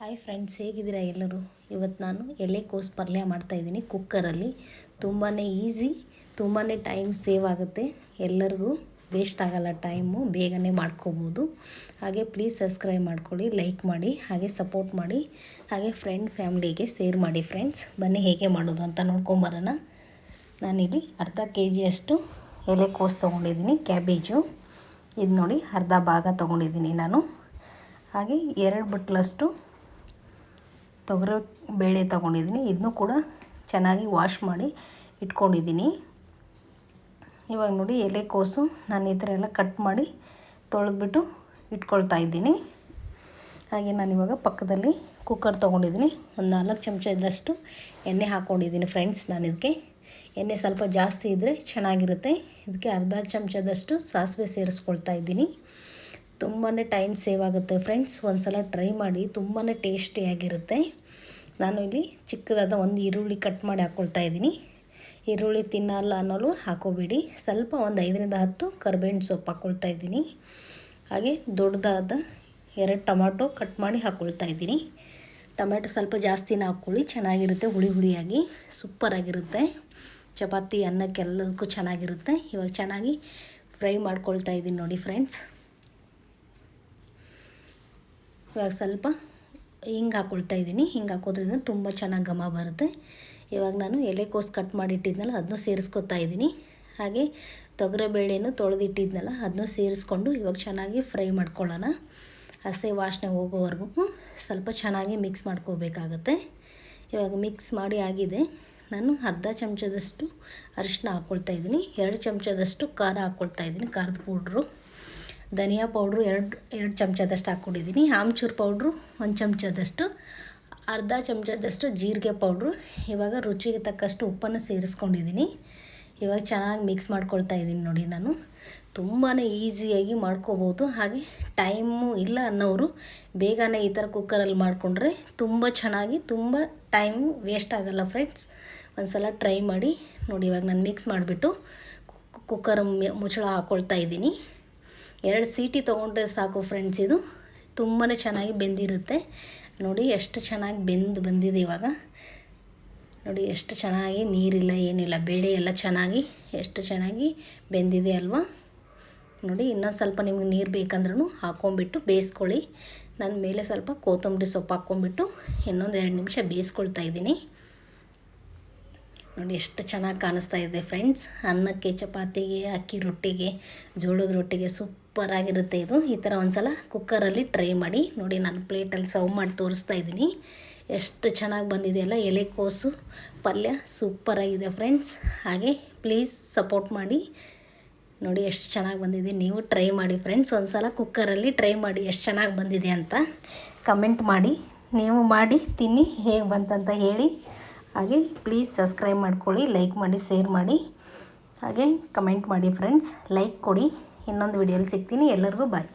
Hi friends ಹೇಗಿದ್ದೀರಾ ಎಲ್ಲರೂ? ಇವತ್ತು ನಾನು ಎಲೆಕೋಸು ಪಲ್ಯ ಮಾಡ್ತಾಯಿದ್ದೀನಿ ಕುಕ್ಕರಲ್ಲಿ. ತುಂಬಾ ಈಸಿ ತುಂಬಾ ಟೈಮ್ ಸೇವ್ ಆಗುತ್ತೆ. ಎಲ್ಲರಿಗೂ ವೇಸ್ಟ್ ಆಗಲ್ಲ ಟೈಮು ಬೇಗನೆ ಮಾಡ್ಕೋಬೋದು. ಹಾಗೆ ಪ್ಲೀಸ್ ಸಬ್ಸ್ಕ್ರೈಬ್ ಮಾಡ್ಕೊಳ್ಳಿ ಲೈಕ್ ಮಾಡಿ, ಹಾಗೆ ಸಪೋರ್ಟ್ ಮಾಡಿ, ಹಾಗೆ ಫ್ರೆಂಡ್ ಫ್ಯಾಮ್ಲಿಗೆ ಸೇರ್ ಮಾಡಿ ಫ್ರೆಂಡ್ಸ್ ಬನ್ನಿ ಹೇಗೆ ಮಾಡೋದು ಅಂತ ನೋಡ್ಕೊಂಬರೋಣ. ನಾನಿಲ್ಲಿ ಅರ್ಧ ಕೆ ಜಿಯಷ್ಟು ಎಲೆಕೋಸು ತೊಗೊಂಡಿದ್ದೀನಿ ಕ್ಯಾಬೇಜು ಇದು ನೋಡಿ ಅರ್ಧ ಭಾಗ ತೊಗೊಂಡಿದ್ದೀನಿ ನಾನು. ಹಾಗೆ ಎರಡು ಬಟ್ಲಷ್ಟು ತೊಗರಿ ಬೇಳೆ ತೊಗೊಂಡಿದ್ದೀನಿ. ಇದನ್ನು ಕೂಡ ಚೆನ್ನಾಗಿ ವಾಶ್ ಮಾಡಿ ಇಟ್ಕೊಂಡಿದ್ದೀನಿ. ಇವಾಗ ನೋಡಿ ಎಲೆಕೋಸು ನಾನು ಈ ಥರ ಎಲ್ಲ ಕಟ್ ಮಾಡಿ ತೊಳೆದ್ಬಿಟ್ಟು ಇಟ್ಕೊಳ್ತಾ ಇದ್ದೀನಿ. ಹಾಗೆ ನಾನು ಇವಾಗ ಪಕ್ಕದಲ್ಲಿ ಕುಕ್ಕರ್ ತೊಗೊಂಡಿದ್ದೀನಿ. ಒಂದು ನಾಲ್ಕು ಚಮಚದಷ್ಟು ಎಣ್ಣೆ ಹಾಕ್ಕೊಂಡಿದ್ದೀನಿ ಫ್ರೆಂಡ್ಸ್ ನಾನು ಇದಕ್ಕೆ. ಎಣ್ಣೆ ಸ್ವಲ್ಪ ಜಾಸ್ತಿ ಇದ್ದರೆ ಚೆನ್ನಾಗಿರುತ್ತೆ. ಇದಕ್ಕೆ ಅರ್ಧ ಚಮಚದಷ್ಟು ಸಾಸಿವೆ ಸೇರಿಸ್ಕೊಳ್ತಾ ಇದ್ದೀನಿ. ತುಂಬಾ ಟೈಮ್ ಸೇವ್ ಆಗುತ್ತೆ ಫ್ರೆಂಡ್ಸ್ ಒಂದು ಸಲ ಟ್ರೈ ಮಾಡಿ ತುಂಬಾ ಟೇಸ್ಟಿಯಾಗಿರುತ್ತೆ ನಾನು ಇಲ್ಲಿ ಚಿಕ್ಕದಾದ ಒಂದು ಈರುಳ್ಳಿ ಕಟ್ ಮಾಡಿ ಹಾಕ್ಕೊಳ್ತಾ ಇದ್ದೀನಿ. ಈರುಳ್ಳಿ ತಿನ್ನಲ್ಲ ಅನ್ನೋಲು ಹಾಕೋಬೇಡಿ. ಸ್ವಲ್ಪ ಒಂದು ಐದರಿಂದ ಹತ್ತು ಕರ್ಬೇವಿನ ಸೊಪ್ಪು ಹಾಕ್ಕೊಳ್ತಾ ಇದ್ದೀನಿ. ಹಾಗೆ ದೊಡ್ಡದಾದ ಎರಡು ಟೊಮಾಟೊ ಕಟ್ ಮಾಡಿ ಹಾಕ್ಕೊಳ್ತಾ ಇದ್ದೀನಿ. ಟೊಮ್ಯಾಟೊ ಸ್ವಲ್ಪ ಜಾಸ್ತಿನ ಹಾಕ್ಕೊಳ್ಳಿ. ಚೆನ್ನಾಗಿರುತ್ತೆ ಹುಳಿ ಹುಳಿಯಾಗಿ. ಸೂಪರಾಗಿರುತ್ತೆ ಚಪಾತಿ ಅನ್ನಕ್ಕೆಲ್ಲದಕ್ಕೂ ಚೆನ್ನಾಗಿರುತ್ತೆ. ಇವಾಗ ಚೆನ್ನಾಗಿ ಫ್ರೈ ಮಾಡ್ಕೊಳ್ತಾ ಇದ್ದೀನಿ ನೋಡಿ ಫ್ರೆಂಡ್ಸ್ ಇವಾಗ ಸ್ವಲ್ಪ ಹಿಂಗೆ ಹಾಕ್ಕೊಳ್ತಾ ಇದ್ದೀನಿ. ಹಿಂಗೆ ಹಾಕೋದ್ರಿಂದ ತುಂಬ ಚೆನ್ನಾಗಿ ಘಮ ಬರುತ್ತೆ. ಇವಾಗ ನಾನು ಎಲೆಕೋಸು ಕಟ್ ಮಾಡಿಟ್ಟಿದ್ನಲ್ಲ ಅದನ್ನು ಸೇರಿಸ್ಕೊತಾ ಇದ್ದೀನಿ. ಹಾಗೆ ತೊಗರಿಬೇಳೆನೂ ತೊಳೆದಿಟ್ಟಿದ್ನಲ್ಲ ಅದನ್ನು ಸೇರಿಸ್ಕೊಂಡು ಇವಾಗ ಚೆನ್ನಾಗಿ ಫ್ರೈ ಮಾಡ್ಕೊಳ್ಳೋಣ. ಹಸೆ ವಾಸನೆ ಹೋಗೋವರೆಗೂ ಸ್ವಲ್ಪ ಚೆನ್ನಾಗಿ ಮಿಕ್ಸ್ ಮಾಡ್ಕೋಬೇಕಾಗತ್ತೆ. ಇವಾಗ ಮಿಕ್ಸ್ ಮಾಡಿ ಆಗಿದೆ. ನಾನು ಅರ್ಧ ಚಮಚದಷ್ಟು ಅರಿಶಿನ ಹಾಕ್ಕೊಳ್ತಾ ಇದ್ದೀನಿ. ಎರಡು ಚಮಚದಷ್ಟು ಖಾರ ಹಾಕ್ಕೊಳ್ತಾ ಇದ್ದೀನಿ, ಖಾರದ ಪೌಡ್ರು. ಧನಿಯಾ ಪೌಡ್ರು ಎರಡು ಎರಡು ಚಮಚದಷ್ಟು ಹಾಕ್ಕೊಂಡಿದ್ದೀನಿ. ಆಮ್ಚೂರು ಪೌಡ್ರು ಒಂದು ಚಮಚದಷ್ಟು, ಅರ್ಧ ಚಮಚದಷ್ಟು ಜೀರಿಗೆ ಪೌಡ್ರು. ಇವಾಗ ರುಚಿಗೆ ತಕ್ಕಷ್ಟು ಉಪ್ಪನ್ನು ಸೇರಿಸ್ಕೊಂಡಿದ್ದೀನಿ. ಇವಾಗ ಚೆನ್ನಾಗಿ ಮಿಕ್ಸ್ ಮಾಡ್ಕೊಳ್ತಾ ಇದ್ದೀನಿ ನೋಡಿ ನಾನು. ತುಂಬಾ ಈಸಿಯಾಗಿ ಮಾಡ್ಕೋಬೋದು. ಹಾಗೆ ಟೈಮು ಇಲ್ಲ ಅನ್ನೋರು ಬೇಗನೆ ಈ ಥರ ಕುಕ್ಕರಲ್ಲಿ ಮಾಡಿಕೊಂಡ್ರೆ ತುಂಬ ಚೆನ್ನಾಗಿ, ತುಂಬ ಟೈಮ್ ವೇಸ್ಟ್ ಆಗೋಲ್ಲ ಫ್ರೆಂಡ್ಸ್. ಒಂದು ಸಲ ಟ್ರೈ ಮಾಡಿ ನೋಡಿ ಇವಾಗ ನಾನು ಮಿಕ್ಸ್ ಮಾಡಿಬಿಟ್ಟು ಕುಕ್ಕರ್ ಮುಚ್ಚಳ ಹಾಕ್ಕೊಳ್ತಾ ಇದ್ದೀನಿ. ಎರಡು ಸೀಟಿ ತೊಗೊಂಡ್ರೆ ಸಾಕು ಫ್ರೆಂಡ್ಸ್ ಇದು ತುಂಬಾ ಚೆನ್ನಾಗಿ ಬೆಂದಿರುತ್ತೆ. ನೋಡಿ, ಎಷ್ಟು ಚೆನ್ನಾಗಿ ಬೆಂದು ಬಂದಿದೆ ಇವಾಗ. ನೋಡಿ, ಎಷ್ಟು ಚೆನ್ನಾಗಿ ನೀರಿಲ್ಲ, ಏನಿಲ್ಲ, ಬೇಳೆ ಎಲ್ಲ ಚೆನ್ನಾಗಿ, ಎಷ್ಟು ಚೆನ್ನಾಗಿ ಬೆಂದಿದೆ ಅಲ್ವಾ. ನೋಡಿ, ಇನ್ನೊಂದು ಸ್ವಲ್ಪ ನಿಮಗೆ ನೀರು ಬೇಕಂದ್ರೂ ಹಾಕ್ಕೊಂಬಿಟ್ಟು ಬೇಯಿಸ್ಕೊಳ್ಳಿ. ನಾನು ಮೇಲೆ ಸ್ವಲ್ಪ ಕೊತ್ತಂಬರಿ ಸೊಪ್ಪು ಹಾಕ್ಕೊಂಬಿಟ್ಟು ಇನ್ನೊಂದು ಎರಡು ನಿಮಿಷ ಬೇಯಿಸ್ಕೊಳ್ತಾ ಇದ್ದೀನಿ. ನೋಡಿ ಎಷ್ಟು ಚೆನ್ನಾಗಿ ಕಾಣಿಸ್ತಾ ಇದೆ ಫ್ರೆಂಡ್ಸ್. ಅನ್ನಕ್ಕೆ, ಚಪಾತಿಗೆ, ಅಕ್ಕಿ ರೊಟ್ಟಿಗೆ, ಜೋಳದ ರೊಟ್ಟಿಗೆ ಸೂಪರಾಗಿರುತ್ತೆ ಇದು. ಈ ಥರ ಒಂದು ಸಲ ಕುಕ್ಕರಲ್ಲಿ ಟ್ರೈ ಮಾಡಿ ನೋಡಿ ನಾನು ಪ್ಲೇಟಲ್ಲಿ ಸರ್ವ್ ಮಾಡಿ ತೋರಿಸ್ತಾ ಇದ್ದೀನಿ. ಎಷ್ಟು ಚೆನ್ನಾಗಿ ಬಂದಿದೆಯಲ್ಲ ಎಲೆಕೋಸು ಪಲ್ಯ ಸೂಪರಾಗಿದೆ ಫ್ರೆಂಡ್ಸ್. ಹಾಗೆ ಪ್ಲೀಸ್ ಸಪೋರ್ಟ್ ಮಾಡಿ. ನೋಡಿ ಎಷ್ಟು ಚೆನ್ನಾಗಿ ಬಂದಿದೆ, ನೀವು ಟ್ರೈ ಮಾಡಿ ಫ್ರೆಂಡ್ಸ್. ಒಂದು ಸಲ ಕುಕ್ಕರಲ್ಲಿ ಟ್ರೈ ಮಾಡಿ ಎಷ್ಟು ಚೆನ್ನಾಗಿ ಬಂದಿದೆ ಅಂತ ಕಮೆಂಟ್ ಮಾಡಿ. ನೀವು ಮಾಡಿ, ತಿನ್ನಿ, ಹೇಗೆ ಬಂತಂತ ಹೇಳಿ. ಹಾಗೆ ಪ್ಲೀಸ್ ಸಬ್ಸ್ಕ್ರೈಬ್ ಮಾಡ್ಕೊಳ್ಳಿ ಲೈಕ್ ಮಾಡಿ ಶೇರ್ ಮಾಡಿ. ಹಾಗೆ ಕಮೆಂಟ್ ಮಾಡಿ ಫ್ರೆಂಡ್ಸ್ ಲೈಕ್ ಕೊಡಿ. ಇನ್ನೊಂದು ವಿಡಿಯೋಲಿ ಸಿಗ್ತೀನಿ. ಎಲ್ಲರಿಗೂ ಬಾಯ್